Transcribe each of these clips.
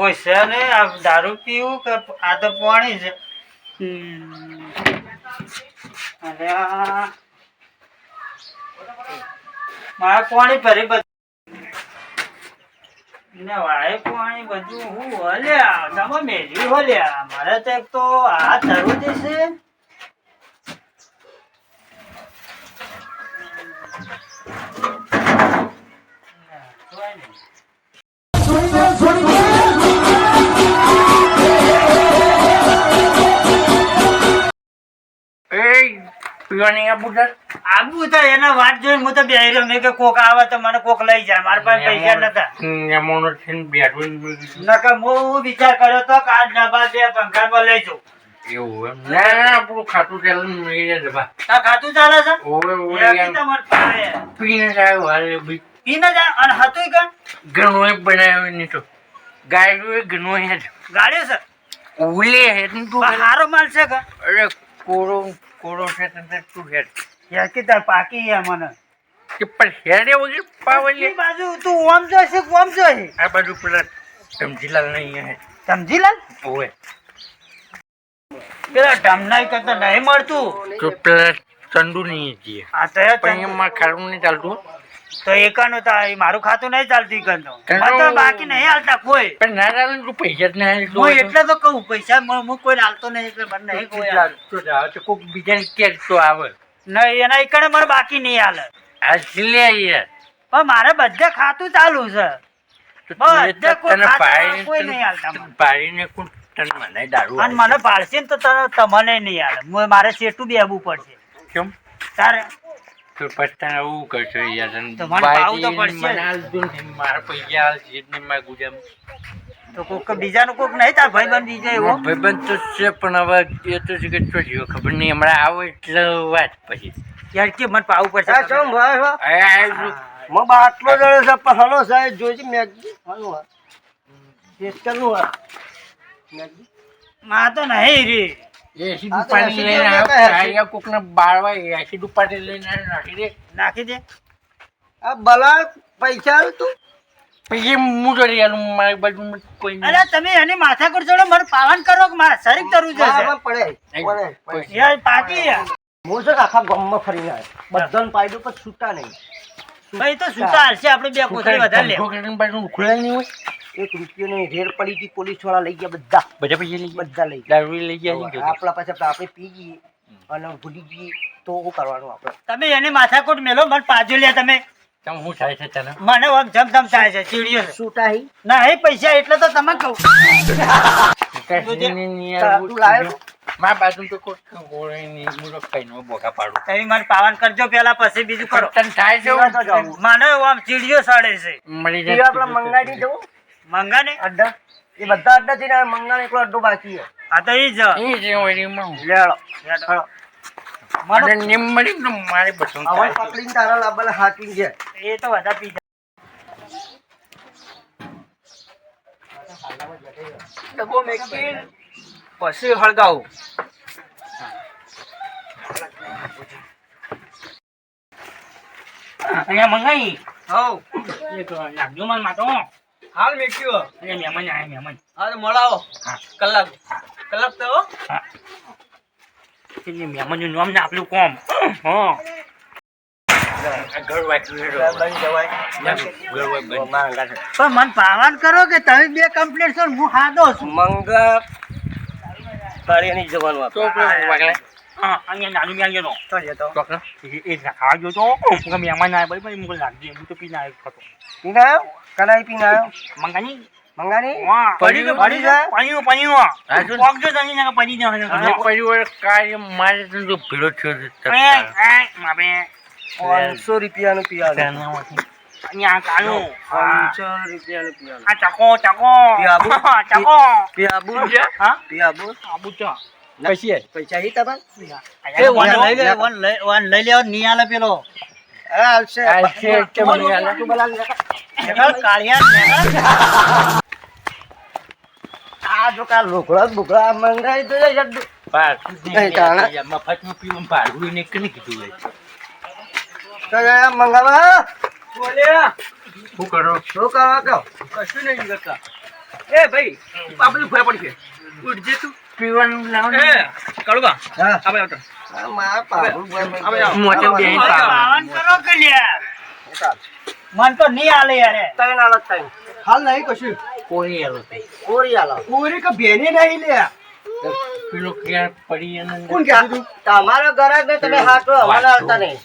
કોઈ છે ને આ દારૂ પીવું કે આ તો પાણી છે. અરે મારે પાણી ભરી બધું ને વાળે પાણી બધું હું હલ્યા તમે મેલી હલ્યા. મારે તો એક તો આ ધરવું દેશે પીવાની આબુ બુધર આબુ તો એના વાત જોઈને હું તો બે રહ્યો મેં કે કોક આવે તો મને કોક લઈ જાય. મારા પાસે પૈસા નતા. એમોનો થઈને બેઠું નકર હું વિચાર કર્યો તો કે આ ડબ્બા બે પંખામાં લઈ જાઉં. એવું એમ? ના ના આપણું ખાતું ચાલે ને જાય બા. આ ખાતું ચાલે છે? ઓવે ઓવે તમારે પાસે. પીને જાય હાલે બી. પી જાય? અને હતું કણ? ઘણો એ બનાવ્યો નહીં તો. ગાય ઘણો હેડ ગાડ્યો છે? ઓલે હેડ ને તું હારો માલ છે કે? અરે કોરો કોરો છે તને તું હેડ. યાકી તાર પાકી યા મને. કે પણ હેડે વગર પાવલી બાજુ તું ઓમ જોઈશે કે ઓમ જોઈ આ બાજુ પેલા સમજીલાલ નહીં હે. સમજીલાલ લાલ ઓવે. પેલા ઢમનાઈ કરતા નહીં મળતું. તો પેલા ચંદુ નહીં જીએ આ તો પણ એમાં ખાડું નહીં ચાલતું તો એકાનું મારું ખાતું નહીં ચાલતું ઈકન તો બાકી નહીં હાલતા કોઈ. પણ ના ચાલે તું પૈસા જ ના હું એટલે તો કહું પૈસા હું કોઈ હાલતો નહીં એટલે મને નહીં કોઈ હાલતો કોક બીજાને કે તો આવે નહીં એના એકાને મારે બાકી નહીં હાલે. આ લે યાર પણ મારે બધે ખાતું ચાલુ છે. બધે કોઈ કોઈ નહીં હાલતા કોણ તને મને દારૂ અને મને પાડશે ને તો તમને નહીં હાલે. મારે સેટું બેવું પડશે. કેમ? તારે તો આવું કરશો યાર તને તો પાવું તો પડશે. મને હાલતું નથી. મારા પૈસા હાલશે જ નહીં મારા ગુજામાં. તો કોક બીજાનું કોક નહીં તાર ભાઈ બંધ બીજો એવો ભાઈબંધ તો છે પણ હવે એ તો છે કે ખબર નહીં હમણાં આવો એટલે વાત પછી યાર કે મને પાવું પડશે આ ચમ ભાઈ. મગ બાટલો જણે છે પણ હલો સાહેબ જોઈજી મેગી હાલો મેગી માં તો નહીં રે એસી આ તો દુપાટી એસી લઈને આવ્યો. આયા કોકને બાળવા એસી દુપાટી લઈને નાખી દે. નાખી દે. આ બલા પૈસા આલ તું. પછી હું તો યાર મારી બાજુ કોઈ અરે તમે એની માથા કર ચડો મને પાવન કરો કે મારા શરીર કરવું છે? પડે પડે. યાર પાટી હું છે આખા ગામમાં ફરીને આવ્યો. બધાને પાડ્યું પણ છૂટા નહીં. ભાઈ તો સુતા હશે આપણે બે કોથળી વધારે લે ધંધો બાજુ ઉખળેલ નહીં હોય. એક રૂપિયો નહીં રેડ પડી હતી પોલીસવાળા લઈ ગયા બધા. બધા પૈસા લઈ બધા લઈ ગયા. દારૂ લઈ ગયા આપણા પાસે આપણે પી ગઈએ અને ભૂલી ગઈએ તો શું કરવાનું આપણે? તમે એને માથાકોટ મેલો મને પાજો લે તમે. તમે શું થાય છે તને? મને આમ જમજમ થાય છે ચીડિયો છૂટા હી ના એ પૈસા એટલે તો તમે કહું. કશું નહીં, નહીં, તા- યાર, તું લાયો? મારા બાજુ તો કોઈ ગોળે નહીં હું તો ખાઈને પાડું. તમે મને પાવન કરજો પેલા પછી બીજું કરો. તને થાય છે. મને આમ ચીડિયો સડે છે. મળી જાય આપણે મંગાવી જવું મંગા ને? અડ્ડા? એ બધા અડ્ડા થી ને મંગાનો એકલો અડ્ડો બાકી છે. આ તો ઈ જ. એ જે વળીમાં હું. લેડો. હેડો. અને મને નિમ મળી ને મારી બસું હવે છે. પકડીને તારા લાબલ હાથીને છે એ તો બધા પી જાય. ડબ્બો મેકી પછી હળગાવું. અહીંયા મંગાઈ? હવ. એક લાગજો મને માટો હાલ મેક્યો. એ મહેમાન આયા મહેમાન. હાલ મળાવો. હા. કલાક. કલાક તો એ મહેમાનનું નામ ને આપણું કોમ. હા. પણ મન પાવન કરો કે તમે બે કમ્પ્લીટ છો ને હું હાદો છું. મંગા નહીં જવાનું આપણે. હા અહીંયા નાનું મ્યાં ગયો તો જતો ચોકનો. એ ખાવા ગયો તો હું મહેમાન આવ્યા બરાબર મુકે લાગજે હું તો પીને આવ્યો ખતો પીને આવ્યો કનાઈ પીને આવ્યો મંગાની મંગાની વાહ પડી ગયું, પડી જાય? પડી પડી હા, શું? પગજો તને ને પડી અને જાય પરિવાર કાર્ય મારે તો જો ભેળો થયો છે માબે પાંચસો રૂપિયાનું પીવાનું. અહીંયા કાનું પાંચસો રૂપિયાનું પીવાનું આ ચકો ચકો પીઆબુ? ચકો પીઆબુ હા પીઆબુ આબુ ચા પછી પૈસા હી તમારે એ વન લઈ લે વન લઈ વન લઈ લેવા ની આલે પેલો. હા આવશે. આ છે કે મને આલે. તું બોલા લે. કાળિયા ને આ જો કા લોકડા બુકડા મંગાઈ તો જાય બાર. લે. મફતનું પીવું ને ભાડું ને કોને કીધું હોય? મંગાવા શું કરો? શું કરવા કહો? કશું નહીં કરતા. એ ભાઈ આ બધું ભય પડશે ઉઠજે તું. પીવાનું લાવો ને. કળુબા હા. આવતો. આવે. આવો. મોટે બે પાવા. પાવન કરો કે લ્યા મન તો નહીં આલે યાર ત્રણ આલત ત્રણ હાલ નહીં કશું. કોરી આલો કોરી આલો કોરી કે બેને નહીં લે. પેલો ક્યાં પડી એને કોણ કે તમારો ઘરાક ને તમે હાટો હવાના આવતા નહીં.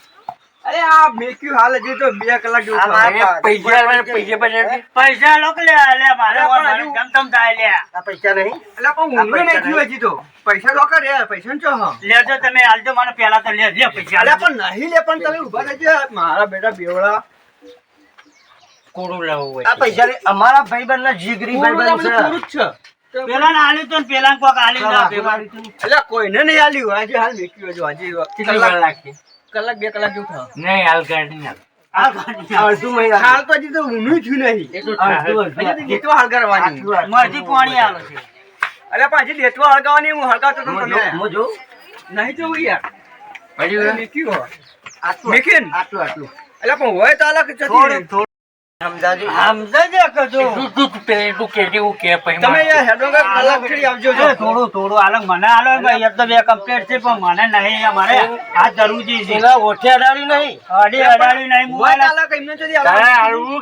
અરે આ મેક્યુ હાલ હજી તો બે કલાક જેવું પૈસા પૈસા પૈસા લોક લે લે મારે પણ મારે ગમતમ થાય લે. આ પૈસા નહીં? એટલે પણ હું નહીં થયું હજી તો. પૈસા લોક રે પૈસા ચો હા. લેજો તમે આલજો મને પહેલા તો લે લે પૈસા. અલ્યા પણ નહીં લે પણ તમે ઊભા રહેજો મારા બેટા બેવડા. કોડું લાવવું હોય આ પૈસા. અમારા ભાઈબંધના જીગરી ભાઈબંધ છે. કોડું જ છે. પેલા ને આલ્યું તો પેલા કોક આલ્યું ના એટલે કોઈને નહીં આલ્યું. આજે હાલ મેક્યું હજુ આજે કલાક લાગશે? કલાક બે કલાક જેવું થાય નહીં હાલ કાઢ નહીં હાલ તો હજી તો નહીં. આટલું. મરજી પાણી આવે છે. અલ્યા પણ હજી દેતવા હળગાવાની હું હળગાવતો તો હું તમે. નહીં જોવું યાર. પડી અરે ગયું? આટલું આટલું આટલું. પણ હોય તો અલગ થોડું સમજાજી? સમજે કે જો તું- તું- તું પેલી તું કહેતી હું કે પછી તમે યાર હેડો કાંઈક કલાક ફરી આવજો જો. થોડું થોડું આલો મને આલો ભાઈ એક તો બે કમ્પ્લીટ છે પણ મને નહીં અમારે આ જરૂરી છે. ઓઠે અડાડી નહીં. અડી અડાડી નહીં મોબાઈલ તો એમને જતી તારે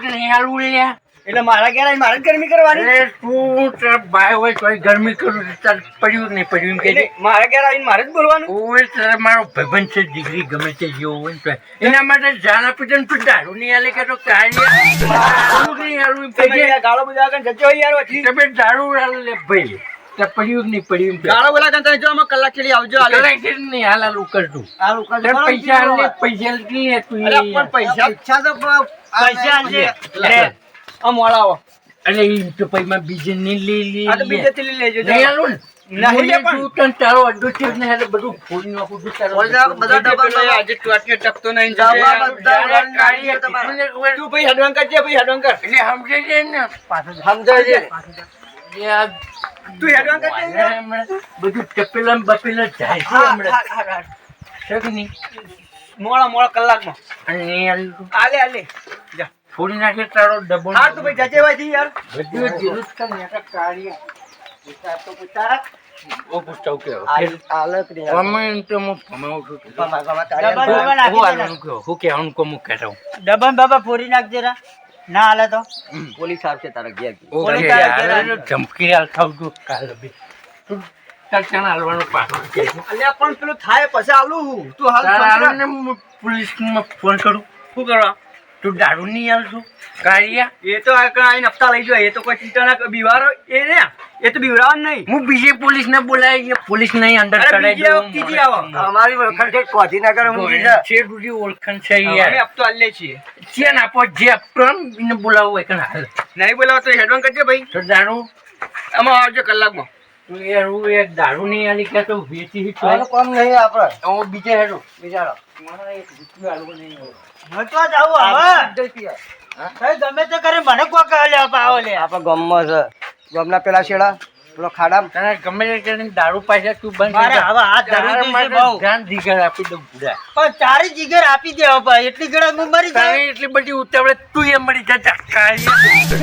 કે નહીં હાલવું લ્યા? એટલે મારા ઘેર આવીને મારે જ ગરમી કરવાની? તું તારા ભાઈ હોય તોય ગરમી કરું તાર પડ્યું નહીં પડ્યું એમ કહેજે. મારા ઘેર આવીને મારે જ બોલવાનું? ઓય તારે મારો ભાઈબંધ છે દીકરી ગમે તે જેવો હોય ને એના માટે જાન આપી દે ને તું દારૂ નહીં હાલે કે તો કાઢી નહીં તમે ગાળો બધા આગળ જજો યાર તમે દારૂ હાલ લે ભાઈ. તે પડ્યું નહીં પડ્યું. ગાળો બોલા તમે જો અમે કલાક ચડી આવજો હાલે. નહીં હાલ પૈસા હાલ પૈસા તું પણ પૈસા પૈસા પૈસા આલજે. લે. આ અરે ઈ તો પછી માં બીજે નહીં લઈ લે આ તો બીજેથી લઈ લેજો નહીં આલું ને નહીં લે પણ. તું તારો અડ્ડો છે ને હાલે બધું ફોડી નાખું છું તારો બધા બધા ડબલ પેલો આજે ટોટકે ટકતો નહીં ડબલ બધા કાઢી તમારે. તું ભાઈ હેડવાન કરજે ભાઈ હેડવાન કર એટલે સમજે છે ને પાછળ સમજાય છે તું હેડવાન કરજે બધું ટપેલા બપેલા જાય છે હમણાં. હા, હા, હા. છે કે નહીં? મોડા મોડા કલાકમાં અને નહીં હાલું તો આલે આલે ફોડી નાખે તારો ડબ્બો હા તો ભાઈ જજે ભાઈ યાર. બધું જીરું જ કરે ને, આ કાઢીએ. તો પૂછતા ઓ પૂછતા કે આલક આ. કમેન્ટ હું ભમાવું છું. ગમા- ગમા ડબલ કાઢ્યા. હું કે હું કો મુ હું કહેતા હું. ડબલ બાબા ફોડી નાખ જરા. ના આલે તો. પોલીસ આવશે તારા ઘેર ઓલે તારા ધમકી હાલ થાવ છું. કાલે બી. તું તાર ક્યાં હાલવાનું પાછું અલ્યા પણ પેલું થાય પછી આલું તું હાલ પોલીસ હું ફોન કરું. શું કરવા? તું દારૂ નહીં આવશું કાળિયા? એ તો આ કાંઈ આઈને હપ્તા લઈ જાય એ તો કોઈ ચિંતા ના. બીવારો એ ને એ તો બીવડાવવાનું નહીં. હું બીજે પોલીસ ને બોલાવી પોલીસ નહીં અંદર કરાવી બીજી દઉં. આવો, અમારી વખત છે ગાંધીનગર ઊંઘી છે રૂડી ઓળખાણ છે અમે હપ્તો આલે છીએ. ચેન આપો જે આપતો ને એને બોલાવવું હોય હાલ. નહીં બોલાવો તો હેડવાન કરજે ભાઈ. તો દારૂ? આમાં આવજો કલાકમાં. હું એક દારૂ નહીં હાલી કે તો વેચી તો આનું કામ નહીં આપણે હું બીજે હેડું. બિચારો. મારે એક રૂપિયો હાલવો નહીં હોય. હું તો જાઉં હવે. ગમે તે કરે મને કોક લે પાવો લે. આપણા ગામમાં છે. ગામના પેલા શેડા. પેલો ખાડા તને ગમે તે દારૂ પાછા તું બંધ મારે હવે આ દારૂ દીધી બહુ. ધ્યાન જીગર આપી દઉં પૂરા. પણ તારી જીગર આપી દે હવે ભાઈ એટલી ગળા હું મરી જાય એટલી બધી ઉતાવળે તું એ મળી જા કાઢી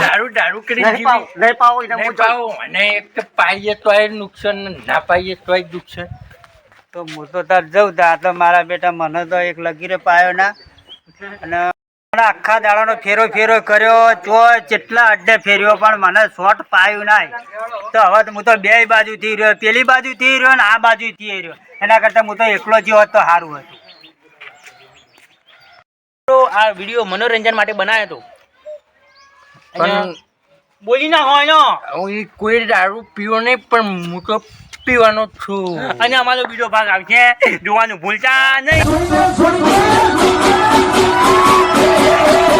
દારૂ દારૂ કરી નહીં પાવ નહીં પાવ એને હું પાવો અને એક તો પાઈએ તોય નુકસાન ના પાઈએ તોય નુકસાન તો હું તો તાર જઉં તા તો મારા બેટા મને તો એક લગીરે પાયો ના. અને આખા દાડાનો ફેરો ફેરો કર્યો તો કેટલા અડ્ડે ફેર્યો પણ મને શોર્ટ પાયું નાય. તો હવે તો હું તો બે બાજુ થી રહ્યો પેલી બાજુ થી રહ્યો ને આ બાજુ થી રહ્યો. એના કરતા હું તો એકલો જ હોત તો સારું હતું. આ વીડિયો મનોરંજન માટે બનાવ્યો હતો પણ બોલી ના હોય નો. હું કોઈ દારૂ પીવો નહીં પણ હું તો પીવાનો છું. અને અમારો બીજો ભાગ આવશે. જોવાનું ભૂલતા નહીં. Thank you.